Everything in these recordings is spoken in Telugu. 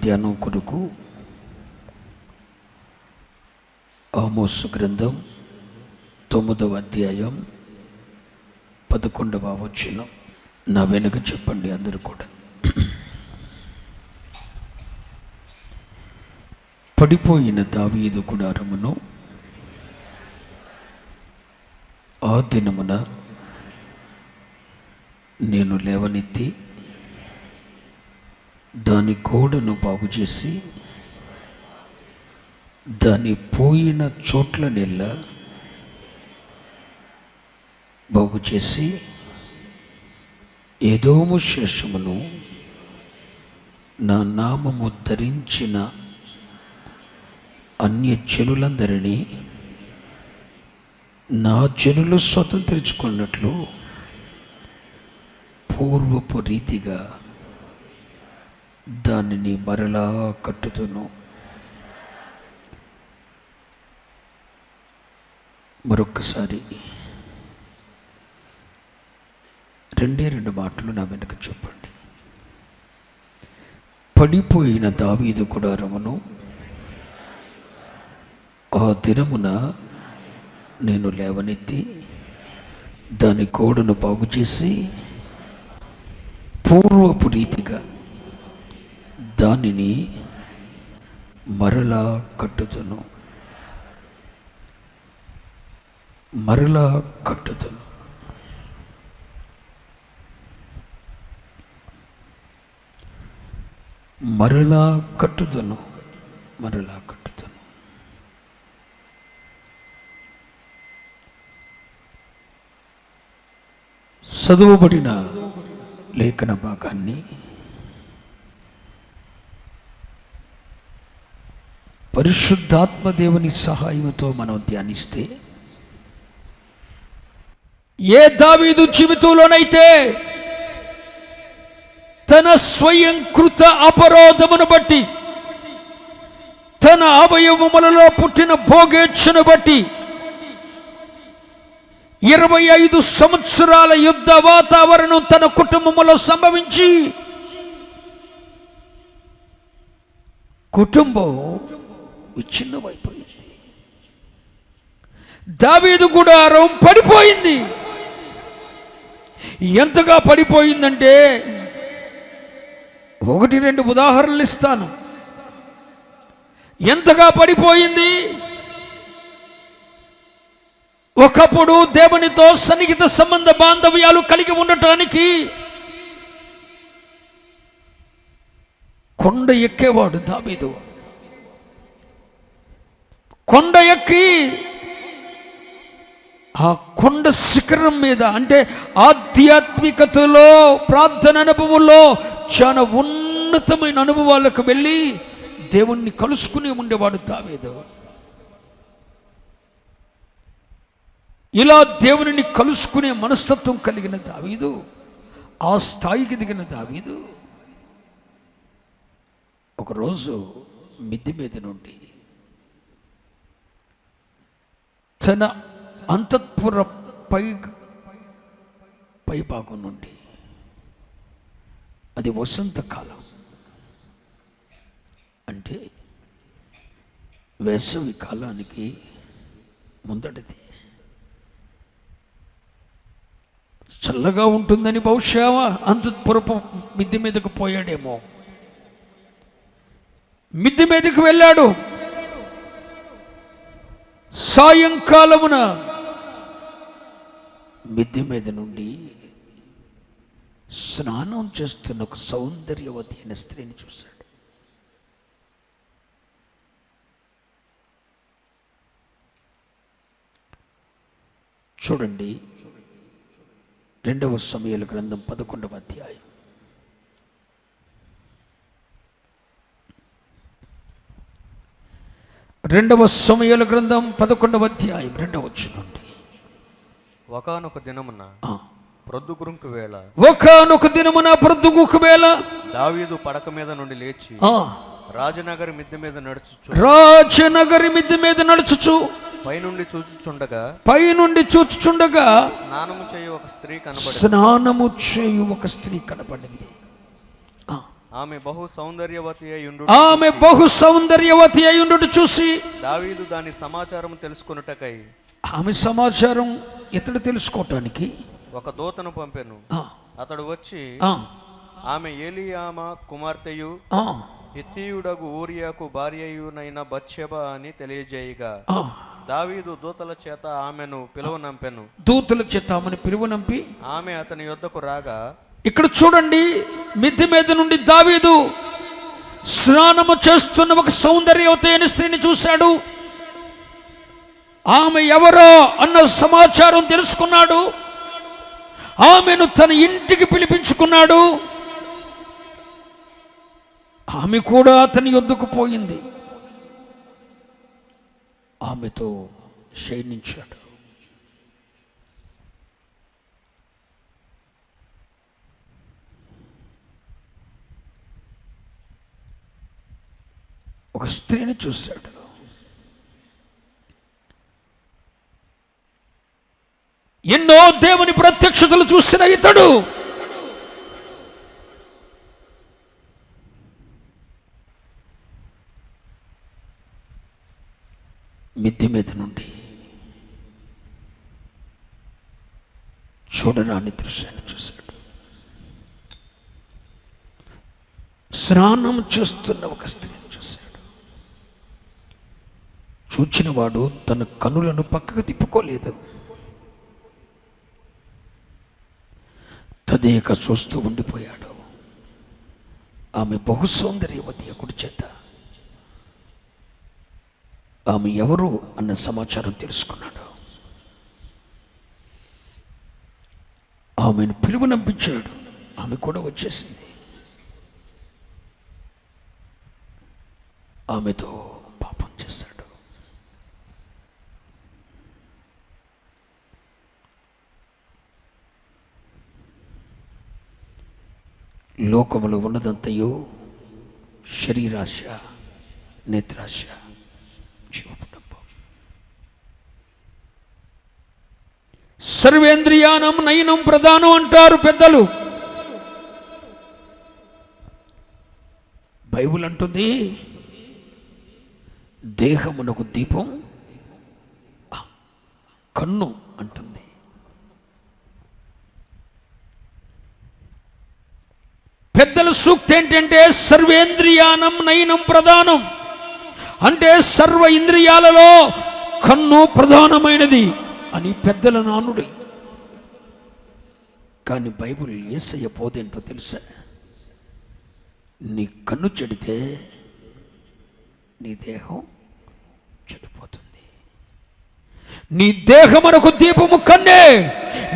ఈనాటి ధ్యానం కొరకు ఆమోసు గ్రంథం తొమ్మిదవ అధ్యాయం పదకొండవ వచ్చిన నా వెనుక చెప్పండి అందరూ కూడా. పడిపోయిన దావీదు గుడారమును ఆ దినమున నేను లేవనెత్తి దాని గోడను బాగు చేసి దాని పోయిన చోట్ల నెల్ల బాగు చేసి ఏదోము శేషమును నా నామము ధరించిన అన్య జనులందరినీ నా జనులు స్వతంత్రించుకున్నట్లు పూర్వపు రీతిగా దానిని మరలా కట్టుతును మరొక్కసారి. రెండే రెండు మాటలు నా వెనుక చెప్పండి. పడిపోయిన దావీదు గుడారమును ఆ దినమున నేను లేవనెత్తి దాని గోడను బాగు చేసి పూర్వపు రీతిగా దానిని మరలా కట్టుతును మరలా కట్టుతును మరలా కట్టుతును మరలా కట్టుతును చదువుబడిన లేఖన భాగాన్ని పరిశుద్ధాత్మ దేవుని సహాయంతో మనం ధ్యానిస్తే ఏ దావీదు జీవితంలోనైతే తన స్వయం కృత అపరాధమును బట్టి తన అవయవములలో పుట్టిన భోగేచ్చును బట్టి ఇరవై ఐదు సంవత్సరాల యుద్ధ వాతావరణం తన కుటుంబములో సంభవించి కుటుంబం విచ్ఛిన్నమైపోయింది దావీదు గుడారం పడిపోయింది. ఎంతగా పడిపోయిందంటే ఒకటి రెండు ఉదాహరణలు ఇస్తాను. ఎంతగా పడిపోయింది? ఒకప్పుడు దేవునితో సన్నిహిత సంబంధ బాంధవ్యాలు కలిగి ఉండటానికి కొండ ఎక్కేవాడు దాబీదు కొండ ఎక్కి ఆ కొండ శిఖరం మీద అంటే ఆధ్యాత్మికతలో ప్రార్థన అనుభవంలో చాలా ఉన్నతమైన అనుభవాలకు వెళ్ళి దేవుణ్ణి కలుసుకుని ఉండేవాడు తావేదో ఇలా దేవుని కలుసుకునే మనస్తత్వం కలిగిన దావీదు. ఆ స్థాయికి దిగిన దావీదు. ఒకరోజు మిద్ది మీద నుండి తన అంతఃపుర పై పైభాగం నుండి. అది వసంతకాలం. అంటే వేసవి కాలానికి ముందటిది. చల్లగా ఉంటుందని బహుశా అంతఃపురపు మిద్ది మీదకు పోయాడేమో. మిద్ది మీదకి వెళ్ళాడు. సాయంకాలమున మిద్ది మీద నుండి స్నానం చేస్తున్న ఒక సౌందర్యవతి అయిన స్త్రీని చూశాడు. చూడండి రెండవ సమయాల గ్రంథం పదకొండవ అధ్యాయం. రెండవ సమయాల గ్రంథం పదకొండవ అధ్యాయం రెండవ నుండి. ఒకనొక దినమున ప్రొద్దుగురుంకు వేళ ఒకనొక దినమున ప్రొద్దుగుకు వేళ దావీదు పడక మీద నుండి లేచి రాజనగరి మిద్దె మీద నడుచుచు రాజనగరి మిద్ది మీద నడుచుచు పైనుండి చూచుచుండగా పైనుండి చూచుచుండగా స్నానము చేయి ఒక స్త్రీ కనబడి స్నానము చేయు ఒక స్త్రీ కనపడింది ఆ, ఆమె బహు సౌందర్యవతి అయి ఉండు. ఆమె బహు సౌందర్యవతి అయి ఉండుట చూసి దావీదు దాని సమాచారం తెలుసుకొనుటకై ఆమె సమాచారం ఇతడు తెలుసుకోవటానికి ఒక దూతను పంపెను. అతడు వచ్చి ఆమె ఏలియామ కుమార్తెయు హిత్తీయుడగు ఊరియాకు భార్యయునైన బత్షెబ అని తెలియజేయగా. దావీదు దూతల చేత ఆమెను పిలువనంపెను దూతల చేత ఆమెను పిలువనంపి ఆమె అతని యొద్దకు రాగా ఇక్కడ చూడండి మిద్ది మీద నుండి దావీదు స్నానము చేస్తున్న ఒక సౌందర్యవతైన స్త్రీని చూశాడు. ఆమె ఎవరో అన్న సమాచారం తెలుసుకున్నాడు. ఆమెను తన ఇంటికి పిలిపించుకున్నాడు. ఆమె కూడా అతని యొద్దకు పోయింది. ఆమెతో శయనించాడు. ఒక స్త్రీని చూశాడు. ఎన్నో దేవుని ప్రత్యక్షతలు చూసిన ఇతడు. మిద్ది మీద నుండి చూడరాని దృశ్యాన్ని చూశాడు. స్నానం చేస్తున్న ఒక స్త్రీ చూచినవాడు తన కనులను పక్కకు తిప్పుకోలేదు. తదేక చూస్తూ ఉండిపోయాడు. ఆమె బహు సౌందర్యవతి కుడి చేత. ఆమె ఎవరు అన్న సమాచారం తెలుసుకున్నాడు. ఆమెను పిలువనంపించాడు ఆమె కూడా వచ్చేసింది. ఆమెతో పాపం చేశాడు లోకములు ఉన్నదంతయు శరీరాశ నేత్రాశ జీవపు సర్వేంద్రియానం నయనం ప్రధానం అంటారు పెద్దలు. బైబుల్ అంటుంది దేహమునకు దీపం కన్ను అంటుంది. పెద్దల సూక్తి ఏంటంటే సర్వేంద్రియానం నయనం ప్రధానం. అంటే సర్వ ఇంద్రియాలలో కన్ను ప్రధానమైనది అని పెద్దల నానుడి. కానీ బైబుల్ ఏసయ్య పోదేంటో తెలుసా? నీ కన్ను చెడితే నీ దేహం చెడిపోతుంది. నీ దేహమునకు దీపము కన్నే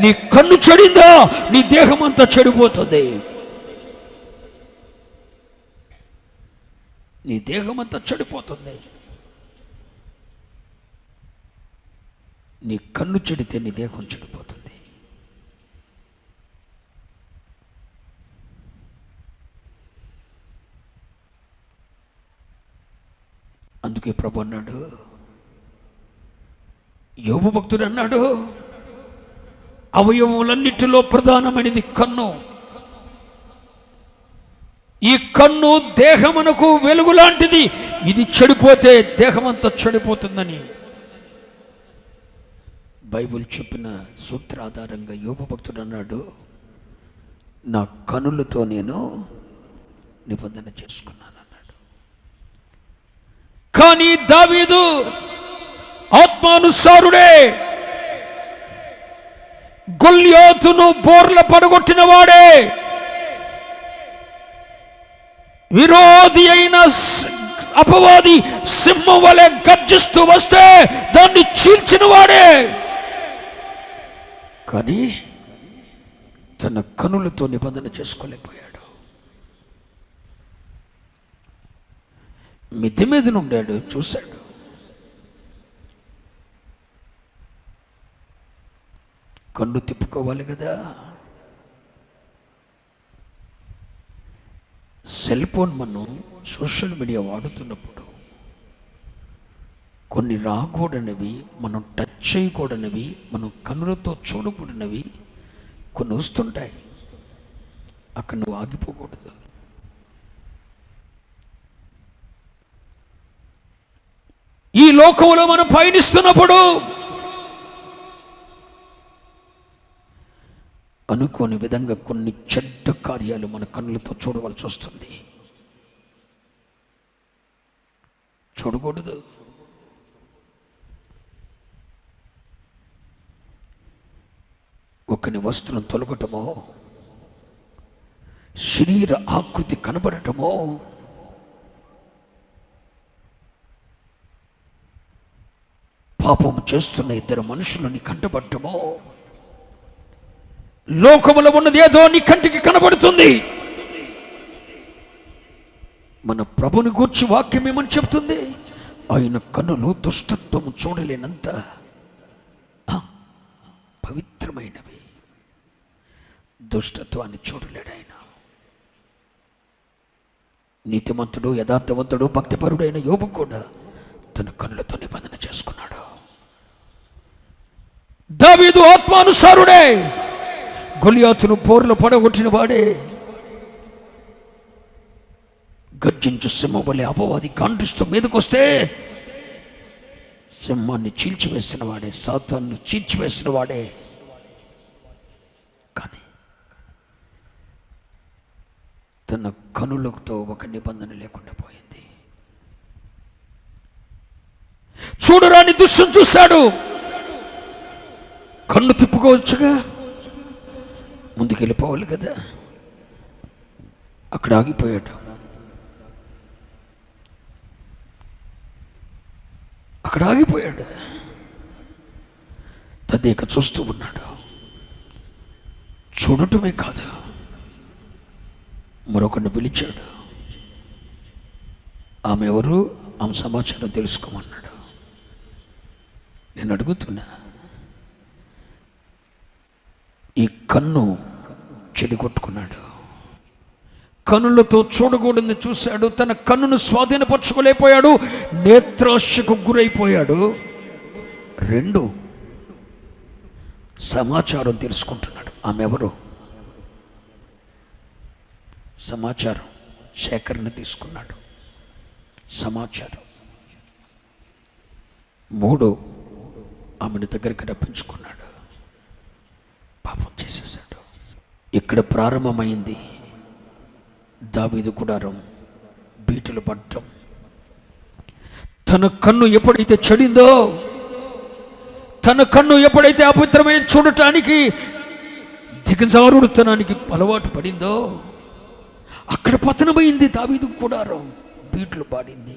నీ కన్ను చెడిందా నీ దేహం అంతా చెడిపోతుంది. నీ దేహం అంతా చెడిపోతుంది. నీ కన్ను చెడితే నీ దేహం చెడిపోతుంది. అందుకే ప్రభు అన్నాడు యోగు భక్తుడు అన్నాడు అవయవములన్నిటిలో ప్రధానమైనది కన్ను. ఈ కన్ను దేహమునకు వెలుగు లాంటిది ఇది చెడిపోతే దేహమంతా చెడిపోతుందని బైబిల్ చెప్పిన సూత్ర ఆధారంగా యోగ భక్తుడు అన్నాడు నా కనులతో నేను నిబంధన చేసుకున్నాను అన్నాడు. కానీ దావీదు ఆత్మానుసారుడే గొల్యోతును బోర్ల పడగొట్టిన వాడే. విరోధి అయిన అపవాది సింహం వలె గర్జిస్తూ వస్తే దాన్ని చీల్చిన వాడే. కానీ తన కనులతో నిబంధన చేసుకోలేకపోయాడు. మిద్ది మీద నుండాడు చూశాడు. కన్ను తిప్పుకోవాలి కదా. సెల్ ఫోన్ మనం సోషల్ మీడియా వాడుతున్నప్పుడు కొన్ని రాకూడనివి మనం టచ్ చేయకూడనివి మనం కనులతో చూడకూడనివి కొన్ని వస్తుంటాయి. అక్కడ నువ్వు ఆగిపోకూడదు. ఈ లోకంలో మనం పయనిస్తున్నప్పుడు అనుకోని విధంగా కొన్ని చెడ్డ కార్యాలు మన కళ్ళతో చూడవలసి వస్తుంది. చూడకూడదు. ఒకని వస్త్రం తొలగటమో శరీర ఆకృతి కనబడటమో పాపం చేస్తున్న ఇద్దరు మనుషులని కంటపడటమో లోకములో ఉన్నది ఏదో నీ కంటికి కనబడుతుంది. మన ప్రభుని గూర్చి వాక్యం ఏమని చెప్తుంది? ఆయన కన్నులు దుష్టత్వము చూడలేనంత పవిత్రమైనవి. దుష్టత్వాన్ని చూడలేడు ఆయన. నీతిమంతుడు యథార్థవంతుడు భక్తిపరుడైన యోగు కూడా తన కన్నులతో నిబంధన చేసుకున్నాడు. దావీదు ఆత్మానుసారుడే. గొలియాతును పోర్లు పడగొట్టిన వాడే. గర్జించు సింహబలి వలె అపవాది కాండిస్తూ మీదకొస్తే సింహాన్ని చీల్చివేసిన వాడే సాతాన్ని చీల్చివేసిన వాడే. కానీ తన కనులతో ఒక నిబంధన లేకుండా పోయింది. చూడరాని దృశ్యం చూశాడు. కన్ను తిప్పుకోవచ్చుగా. ముందుకెళ్ళిపోవాలి కదా. అక్కడ ఆగిపోయాడు. అక్కడ ఆగిపోయాడు. తదేక చూస్తూ ఉన్నాడు. చూడటమే కాదు మరొకరిని పిలిచాడు. ఆమె ఎవరు? ఆమె సమాచారం తెలుసుకోమన్నాడు. నేను అడుగుతున్నా. ఈ కన్ను చెడిగొట్టుకున్నాడు. కనులతో చూడకూడదని చూశాడు. తన కన్నును స్వాధీనపరచుకోలేకపోయాడు. నేత్రాశకు గురైపోయాడు. రెండు సమాచారం తెలుసుకుంటున్నాడు. ఆమె ఎవరు? సమాచారం సేకరణ తీసుకున్నాడు. సమాచారం. మూడు ఆమెను దగ్గరికి రప్పించుకున్నాడు పాపం చేసేసాడు ఇక్కడ ప్రారంభమైంది. దావీదు గుడారం బీటులు పడటం తన కన్ను ఎప్పుడైతే చెడిందో తన కన్ను ఎప్పుడైతే అపవిత్రమైన చూడటానికి దిగజారుడుతనానికి అలవాటు పడిందో అక్కడ పతనమైంది దావీదు గుడారం బీట్లు పాడింది.